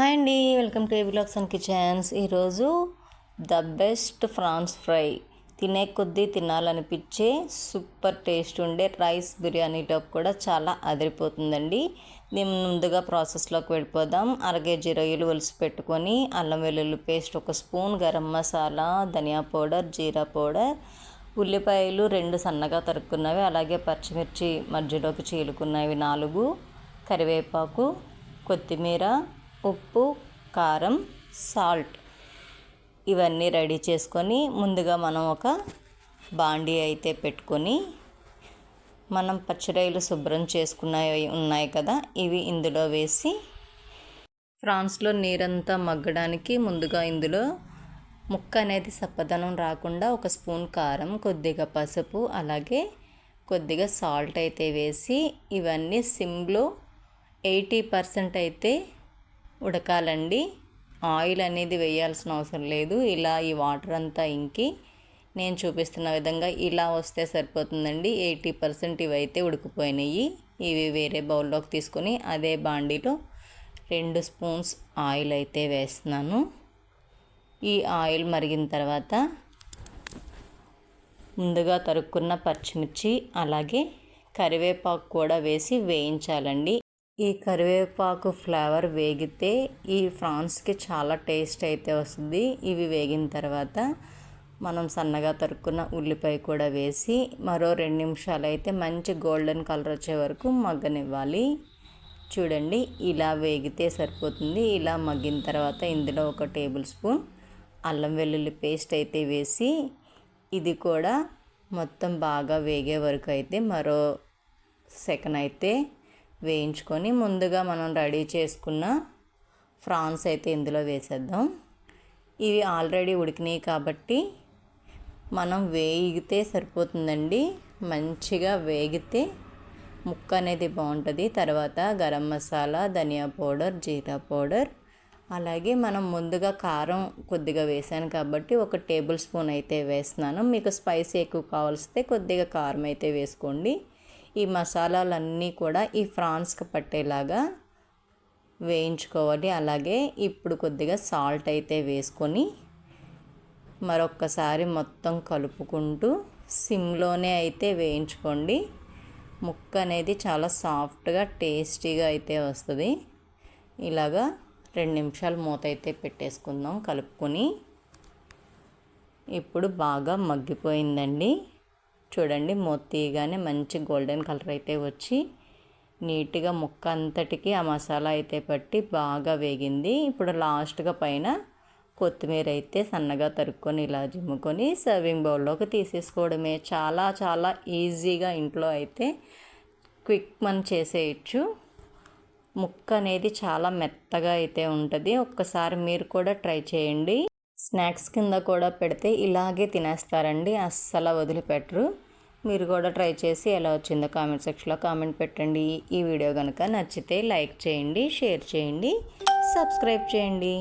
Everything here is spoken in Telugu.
హాయ్ అండి వెల్కమ్ టు ఏబిలాక్స్ అండ్ కిచెన్స్. ఈరోజు ద బెస్ట్ ఫ్రాన్స్ ఫ్రై. తినే కొద్దీ తినాలనిపించే సూపర్ టేస్ట్ ఉండే రైస్ బిర్యానీ టప్ కూడా చాలా అదిరిపోతుందండి. మేము ముందుగా ప్రాసెస్లోకి వెళ్ళిపోదాం. అర కేజీ రొయ్యలు ఒలిసి పెట్టుకొని అల్లం వెల్లుల్లి పేస్ట్ ఒక spoon garam masala dhania powder jeera powder ఉల్లిపాయలు రెండు సన్నగా తరుక్కున్నవి అలాగే పచ్చిమిర్చి మధ్యలోకి చీలుకున్నవి నాలుగు కరివేపాకు కొత్తిమీర ఉప్పు కారం సాల్ట్ ఇవన్నీ రెడీ చేసుకొని ముందుగా మనం ఒక బాండీ అయితే పెట్టుకొని మనం పచ్చిరొయ్యలు శుభ్రం చేసుకున్నవి ఉన్నాయి కదా ఇవి ఇందులో వేసి ఫ్రాన్స్లో నీరంతా మగ్గడానికి ముందుగా ఇందులో ముక్క అనేది సప్పదనం రాకుండా ఒక స్పూన్ కారం కొద్దిగా పసుపు అలాగే కొద్దిగా సాల్ట్ అయితే వేసి ఇవన్నీ సిమ్లో ఎయిటీ పర్సెంట్ అయితే ఉడకాలండి. ఆయిల్ అనేది వేయాల్సిన అవసరం లేదు. ఇలా ఈ వాటర్ అంతా ఇంకి నేను చూపిస్తున్న విధంగా ఇలా వస్తే సరిపోతుందండి. ఎయిటీ పర్సెంట్ ఇవైతే ఉడికిపోయినాయి. ఇవి వేరే బౌల్లోకి తీసుకొని అదే బాండీలో రెండు స్పూన్స్ ఆయిల్ అయితే వేస్తున్నాను. ఈ ఆయిల్ మరిగిన తర్వాత ముందుగా తరుక్కున్న పచ్చిమిర్చి అలాగే కరివేపాకు కూడా వేసి వేయించాలండి. ఈ కరివేపాకు ఫ్లేవర్ వేగితే ఈ ఫ్రాన్స్కి చాలా టేస్ట్ అయితే వస్తుంది. ఇవి వేగిన తర్వాత మనం సన్నగా తరుక్కున్న ఉల్లిపాయ కూడా వేసి మరో రెండు నిమిషాలు అయితే మంచి గోల్డెన్ కలర్ వచ్చే వరకు మగ్గనివ్వాలి. చూడండి ఇలా వేగితే సరిపోతుంది. ఇలా మగ్గిన తర్వాత ఇందులో ఒక టేబుల్ స్పూన్ అల్లం వెల్లుల్లి పేస్ట్ అయితే వేసి ఇది కూడా మొత్తం బాగా వేగే వరకు అయితే మరో సెకండ్ అయితే వేయించుకొని ముందుగా మనం రెడీ చేసుకున్న ఫ్రాన్స్ అయితే ఇందులో వేసేద్దాం. ఇవి ఆల్రెడీ ఉడికినాయి కాబట్టి మనం వేగితే సరిపోతుందండి. మంచిగా వేగితే ముక్క అనేది బాగుంటుంది. తర్వాత గరం మసాలా ధనియా పౌడర్ జీరా పౌడర్. అలాగే మనం ముందుగా కారం కొద్దిగా వేసాను కాబట్టి ఒక టేబుల్ స్పూన్ అయితే వేస్తున్నాను. మీకు స్పైసీ ఎక్కువ కావాల్సితే కొద్దిగా కారం అయితే వేసుకోండి. ఈ మసాలాలన్నీ కూడా ఈ ఫ్రాన్స్కి పట్టేలాగా వేయించుకోవాలి. అలాగే ఇప్పుడు కొద్దిగా సాల్ట్ అయితే వేసుకొని మరొక్కసారి మొత్తం కలుపుకుంటూ సిమ్లోనే అయితే వేయించుకోండి. ముక్క అనేది చాలా సాఫ్ట్గా టేస్టీగా అయితే వస్తుంది. ఇలాగా రెండు నిమిషాలు మూత అయితే పెట్టేసుకుందాం కలుపుకొని. ఇప్పుడు బాగా మగ్గిపోయిందండి. చూడండి మూత తీయగానే మంచి గోల్డెన్ కలర్ అయితే వచ్చి నీట్గా ముక్క అంతటికి ఆ మసాలా అయితే పట్టి బాగా వేగింది. ఇప్పుడు లాస్ట్గా పైన కొత్తిమీర అయితే సన్నగా తరుక్కొని ఇలా జిమ్ముకొని సర్వింగ్ బౌల్లోకి తీసేసుకోవడమే. చాలా చాలా ఈజీగా ఇంట్లో అయితే క్విక్ మనం చేసేయచ్చు. ముక్క అనేది చాలా మెత్తగా అయితే ఉంటుంది. ఒక్కసారి మీరు కూడా ట్రై చేయండి. స్నాక్స్ కింద కూడా పెడితే ఇలాగే తినేస్తారండి అస్సలు వదిలిపెట్టరు. మీరు కూడా ట్రై చేసి ఎలా వచ్చిందో కామెంట్ సెక్షన్లో కామెంట్ పెట్టండి. ఈ వీడియో కనుక నచ్చితే లైక్ చేయండి షేర్ చేయండి సబ్స్క్రైబ్ చేయండి.